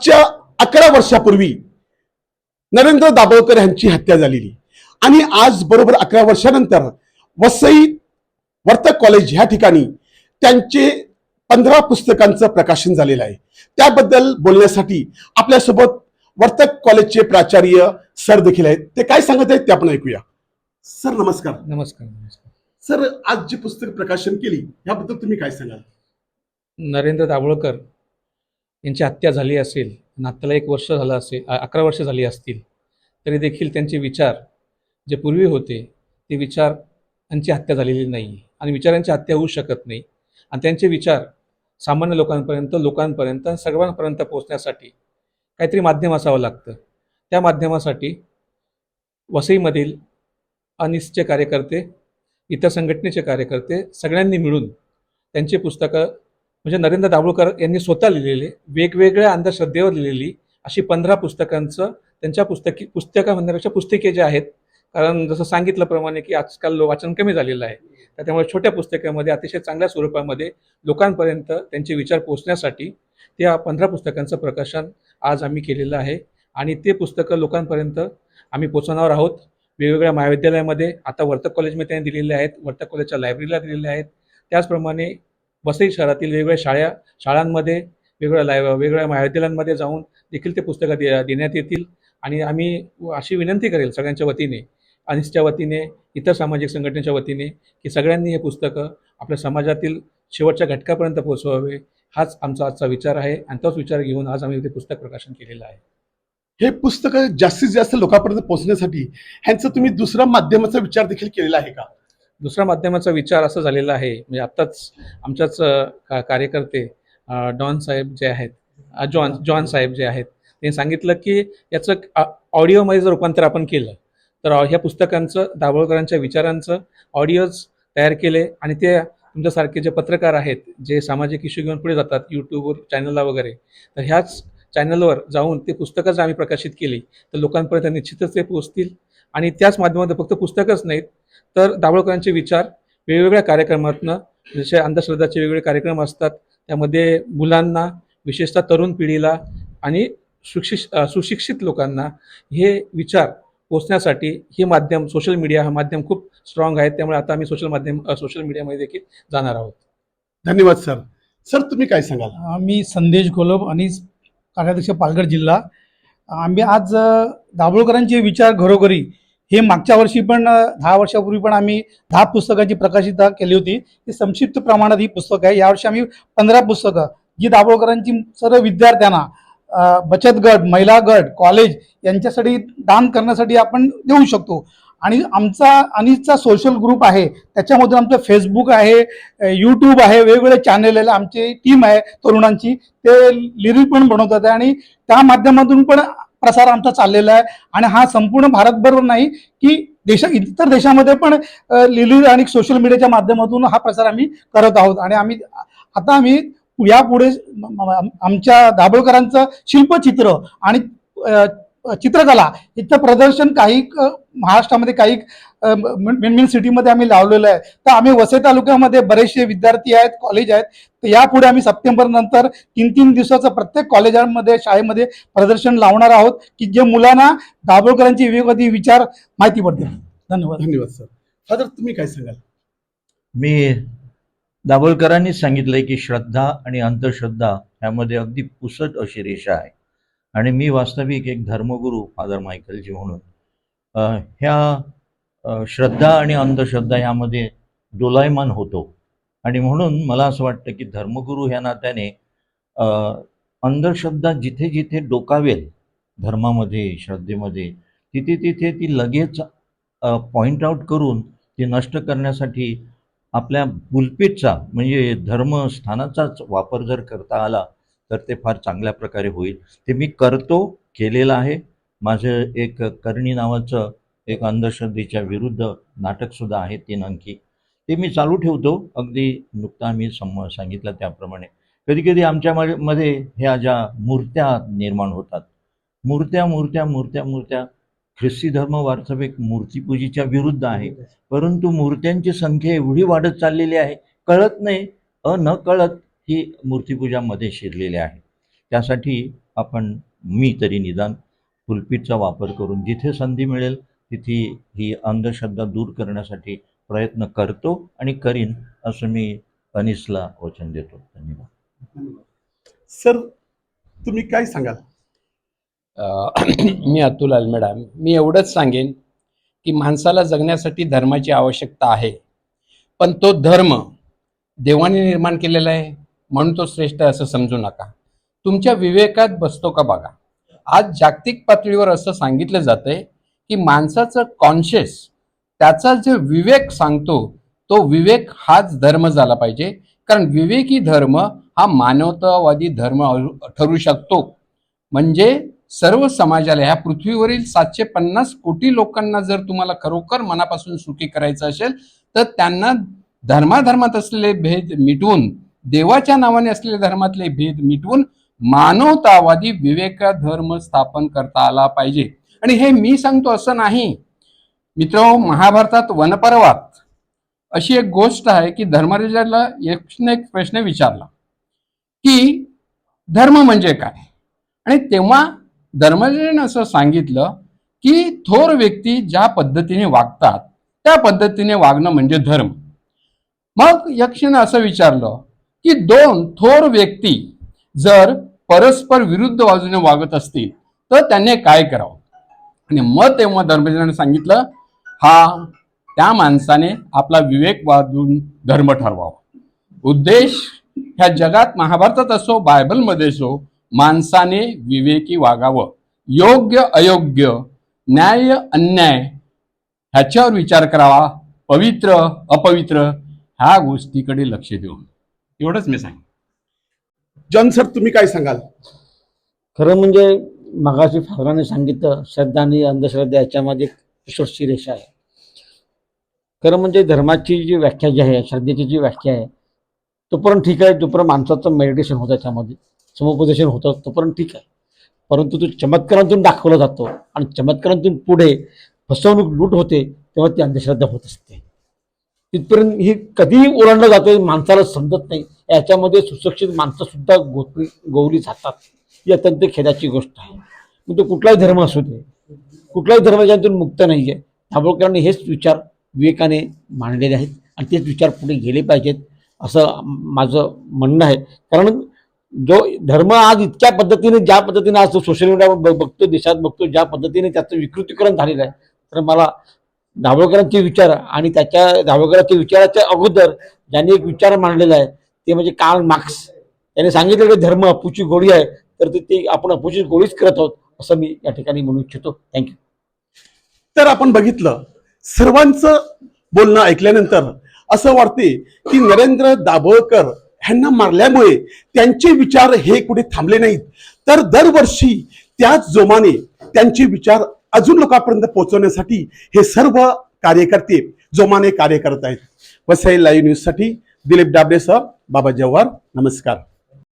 मागच्या अकरा वर्षापूर्वी नरेंद्र दाभोळकर यांची हत्या झालेली. आणि आज बरोबर अकरा वर्षानंतर वसई वर्तक कॉलेज ह्या ठिकाणी त्यांचे पंधरा पुस्तकांचं प्रकाशन झालेलं आहे. त्याबद्दल बोलण्यासाठी आपल्यासोबत वर्तक कॉलेजचे प्राचार्य सर देखील आहेत. ते काय सांगत आहेत ते आपण ऐकूया. सर नमस्कार. नमस्कार नमस्कार. सर आज जी पुस्तक प्रकाशन केली याबद्दल तुम्ही काय सांगाल? नरेंद्र दाभोळकर यांची हत्या झाली असेल आणि आत्ताला एक वर्ष झालं असेल अकरा वर्ष झाली असतील तरी देखील त्यांचे विचार जे पूर्वी होते ते विचार यांची हत्या झालेली नाही. आणि विचारांची हत्या होऊ शकत नाही. आणि त्यांचे विचार सामान्य लोकांपर्यंत लोकांपर्यंत सर्वांपर्यंत पोहोचण्यासाठी काहीतरी माध्यम असावं लागतं. त्या माध्यमासाठी वसईमधील अनिसचे कार्यकर्ते इतर संघटनेचे कार्यकर्ते सगळ्यांनी मिळून त्यांची पुस्तकं म्हणजे नरेंद्र दाभोळकर यांनी स्वतः लिहिलेले वेगवेगळ्या अंधश्रद्धेवर लिहिलेली अशी पंधरा पुस्तकांचं त्यांच्या पुस्तकी पुस्तकं म्हणण्यापेक्षा पुस्तके जे आहेत कारण जसं सांगितल्याप्रमाणे की आजकाल वाचन कमी झालेलं आहे तर त्यामुळे छोट्या पुस्तकामध्ये अतिशय चांगल्या स्वरूपामध्ये लोकांपर्यंत त्यांचे विचार पोहोचण्यासाठी त्या पंधरा पुस्तकांचं प्रकाशन आज आम्ही केलेलं आहे. आणि ते पुस्तकं लोकांपर्यंत आम्ही पोचवणार आहोत. वेगवेगळ्या महाविद्यालयामध्ये आता वर्तक कॉलेजमध्ये त्यांनी दिलेले आहेत वर्तक कॉलेजच्या लायब्ररीला दिलेले आहेत. त्याचप्रमाणे वसई शहरातील वेगवेगळ्या शाळा शाळांमध्ये वेगवेगळ्या लाय वेगवेगळ्या महाविद्यालयांमध्ये जाऊन देखील ते पुस्तकं दे देण्यात येतील. आणि आम्ही अशी विनंती करेल सगळ्यांच्या वतीने अनिसच्या वतीने इतर सामाजिक संघटनेच्या वतीने की सगळ्यांनी हे पुस्तकं आपल्या समाजातील शेवटच्या घटकापर्यंत पोहोचवावे. हाच आमचा आजचा विचार आहे आणि तोच विचार घेऊन आज आम्ही ते पुस्तक प्रकाशन केलेलं आहे. हे पुस्तक जास्तीत जास्त लोकांपर्यंत पोहोचण्यासाठी ह्यांचं तुम्ही दुसरा माध्यमाचा विचार देखील केलेला आहे का? दुसरा माध्यमाचा विचार असा झालेला आहे म्हणजे आत्ताच आमच्याच का- कार्यकर्ते डॉन साहेब जे आहेत जॉन जॉन साहेब जे आहेत त्यांनी सांगितलं की याचं ऑडिओमध्ये जर रूपांतर आपण केलं तर ह्या पुस्तकांचं दाभोळकरांच्या विचारांचं ऑडिओज तयार केले आणि ते तुमच्यासारखे जे पत्रकार आहेत जे सामाजिक इश्यू घेऊन पुढे जातात यूट्यूबवर चॅनलला वगैरे तर ह्याच चॅनलवर जाऊन ते पुस्तकं जर आम्ही प्रकाशित केली तर लोकांपर्यंत निश्चितच ते पोहोचतील. आणि त्याच माध्यमातून फक्त पुस्तकच नाहीत तर दाभोळकरांचे विचार वेगवेगळ्या कार्यक्रमातनं जसे अंधश्रद्धाचे वेगवेगळे कार्यक्रम असतात त्यामध्ये मुलांना विशेषतः तरुण पिढीला आणि सुशिक्ष सुशिक्षित लोकांना हे विचार पोचण्यासाठी हे माध्यम सोशल मीडिया हा माध्यम खूप स्ट्रॉंग आहे त्यामुळे आता आम्ही सोशल माध्यम सोशल मीडियामध्ये देखील जाणार आहोत. धन्यवाद सर. सर तुम्ही काय सांगाल? आम्ही संदेश गोलब आणि कार्याध्यक्ष पालघर जिल्हा. आम्ही आज दाभोळकरांचे विचार घरोघरी हे मागच्या वर्षी पण दहा वर्षापूर्वी पण आम्ही दहा पुस्तकांची प्रकाशित केली होती. ही संक्षिप्त प्रमाणात ही पुस्तकं आहे. यावर्षी आम्ही पंधरा पुस्तकं. जी दाभोळकरांची सर्व विद्यार्थ्यांना बचत गट महिला गट कॉलेज यांच्यासाठी दान करण्यासाठी आपण देऊ शकतो. आणि आमचा अनिसचा सोशल ग्रुप आहे. त्याच्यामधून आमचं फेसबुक आहे यूट्यूब आहे. वेगवेगळे चॅनल आहे आमची टीम आहे तरुणांची. ते लिरिक पण बनवतात आणि त्या माध्यमातून पण प्रसार आमचा चाललेला आहे. आणि हा संपूर्ण भारतभर नाही की देशा इतर देशामध्ये पण लिरिल आणि सोशल मीडियाच्या माध्यमातून हा प्रसार आम्ही करत आहोत. आणि आम्ही आता आम्ही यापुढे आमच्या दाभोळकरांचं शिल्पचित्र आणि चित्रकला. इथं प्रदर्शन काही महाराष्ट्रामध्ये काही मेन मेन सिटीमध्ये आम्ही लावलेलं आहे. तर आम्ही वसई तालुक्यामध्ये बरेचसे विद्यार्थी आहेत कॉलेज आहेत. तर यापुढे आम्ही सप्टेंबर नंतर तीन तीन दिवसाचं प्रत्येक कॉलेजांमध्ये शाळेमध्ये प्रदर्शन लावणार आहोत की जे मुलांना दाभोळकरांचे विवेकवादी विचार माहिती पडतील. धन्यवाद. धन्यवाद सर. फादर तुम्ही काय सांगाल? मी दाभोळकरांनी सांगितलंय की श्रद्धा आणि अंधश्रद्धा यामध्ये अगदी पुसट अशी रेषा आहे. आणि मी वास्तविक एक धर्मगुरू फादर मायकलजी म्हणून. ह्या श्रद्धा आणि अंधश्रद्धा यामध्ये दोलायमान होतो. आणि म्हणून मला असं वाटतं की धर्मगुरू ह्या नात्याने अंधश्रद्धा जिथे जिथे डोकावेल धर्मामध्ये श्रद्धेमध्ये तिथे तिथे ती लगेच पॉईंट आउट करून ती नष्ट करण्यासाठी आपल्या बुलपीटचा म्हणजे धर्मस्थानाचाच वापर जर करता आला तर ते फार चांगल्या प्रकारे होईल. ते मी करतो केलेलं आहे. माझं एक करणी नावाचं एक अंधश्रद्धेच्या विरुद्ध नाटकसुद्धा आहे तीन अंकी ते मी चालू ठेवतो. अगदी नुकता मी सम सांगितलं त्याप्रमाणे. कधी कधी आमच्या मध्ये- मध्ये ह्या ज्या मूर्त्या निर्माण होतात. मूर्त्या मूर्त्या मूर्त्या मूर्त्या. ख्रिस्ती धर्म वास्तविक मूर्तीपूजेच्या विरुद्ध आहे. परंतु मूर्त्यांची संख्या एवढी वाढत चाललेली आहे. कळत नाही. अ न कळत ही मूर्तीपूजामध्ये शिरलेली आहे. त्यासाठी आपण मी तरी निदान फुलपीटचा वापर करून जिथे संधी मिळेल तिथे ही अंधश्रद्धा दूर करण्यासाठी प्रयत्न करतो आणि करीन असं मी अनिसला वचन देतो. धन्यवाद. सर तुम्ही काय सांगाल? मी अतुल अल्मेडा मी एवढंच सांगेन की माणसाला जगण्यासाठी धर्माची आवश्यकता आहे. पण तो धर्म देवाने निर्माण केलेला आहे? म्हणून तो श्रेष्ठ आहे असं समजू नका. तुमच्या विवेकात बसतो का बघा. आज जागतिक पातळीवर असं सांगितलं जातंय की माणसाचं कॉन्शियस त्याचा जे विवेक सांगतो तो विवेक हाच धर्म झाला पाहिजे. कारण विवेकी धर्म हा मानवतावादी धर्म ठरू शकतो. म्हणजे सर्व समाजाला ह्या पृथ्वीवरील सातशे पन्नास कोटी लोकांना जर तुम्हाला खरोखर मनापासून सुखी करायचं असेल तर त्यांना धर्माधर्मात असलेले भेद मिटवून देवाच्या नावाने असलेले धर्मातले भेद मिटवून मानवतावादी विवेक धर्म स्थापन करता आला पाहिजे. आणि हे मी सांगतो असं नाही. मित्र महाभारतात वनपर्वात अशी एक गोष्ट आहे की धर्मराजाला एक प्रश्न विचारला की धर्म म्हणजे काय? आणि तेव्हा धर्मराजाने असं सांगितलं की थोर व्यक्ती ज्या पद्धतीने वागतात त्या पद्धतीने वागणं म्हणजे धर्म. मग यक्षने असं विचारलं की दोन थोर व्यक्ती जर परस्पर विरुद्ध बाजूने वागत असतील तर त्यांनी काय करावं? आणि मग तेव्हा धर्मराजाने सांगितलं हा त्या माणसाने आपला विवेक वाजून धर्म ठरवावा. उद्देश ह्या जगात महाभारतात असो बायबलमध्ये असो माणसाने विवेकी वागावं. योग्य अयोग्य न्याय अन्याय ह्याच्यावर विचार करावा पवित्र अपवित्र ह्या गोष्टीकडे लक्ष देऊन. एवढंच मी सांग जॉन सर तुम्ही काय सांगाल? खरं म्हणजे मगाशी फादराने सांगितलं श्रद्धा आणि अंधश्रद्धा याच्यामध्ये एक किशोरची रेषा आहे. खरं म्हणजे धर्माची जी व्याख्या जी आहे श्रद्धेची जी व्याख्या आहे तोपर्यंत ठीक आहे जोपर्यंत माणसाचं मेडिटेशन होतं त्याच्यामध्ये समुपदेशन होतं तोपर्यंत ठीक आहे. परंतु तो चमत्कारांतून दाखवला जातो आणि चमत्कारांतून पुढे फसवणूक लूट होते तेव्हा ती अंधश्रद्धा होत असते. तिथपर्यंत ही कधीही ओलांडलं जातं माणसाला समजत नाही. याच्यामध्ये सुशिक्षित माणसं सुद्धा गोतली गौरी जातात. ही अत्यंत खेदाची गोष्ट आहे. मग तो कुठलाही धर्म असू दे कुठलाही धर्माच्यातून मुक्त नाही आहे दाभोळकरांनी हेच विचार विवेकाने मांडलेले आहेत आणि तेच विचार पुढे गेले पाहिजेत असं माझं म्हणणं आहे. कारण जो धर्म आज इतक्या पद्धतीने ज्या पद्धतीने आज सोशल मीडियावर ब- बघतो देशात बघतो ज्या पद्धतीने त्याचं विकृतीकरण झालेलं आहे तर मला दाभोळकरांचे विचार आणि त्याच्या दाभोळकरांच्या विचाराच्या अगोदर ज्यांनी एक विचार मांडलेला आहे ते म्हणजे कार्ल मार्क्स. त्याने सांगितलं की धर्म अपूची गोळी आहे तर ते- ते आपण अपूची गोळीच करत आहोत असं मी या ठिकाणी म्हणू इच्छितो. थँक्यू तर आपण बघितलं सर्वांचं बोलणं ऐकल्यानंतर असं वाटते की नरेंद्र दाभोळकर ह्यांना मारल्यामुळे त्यांचे विचार हे कुठे थांबले नाहीत. तर दरवर्षी त्याच जोमाने त्यांचे विचार अजून लोकांपर्यंत पोहोचवण्यासाठी हे सर्व कार्यकर्ते जोमाने कार्य करत आहेत. वसई लाईव्ह न्यूजसाठी दिलीप डाबडे सर बाबा जव्हार नमस्कार.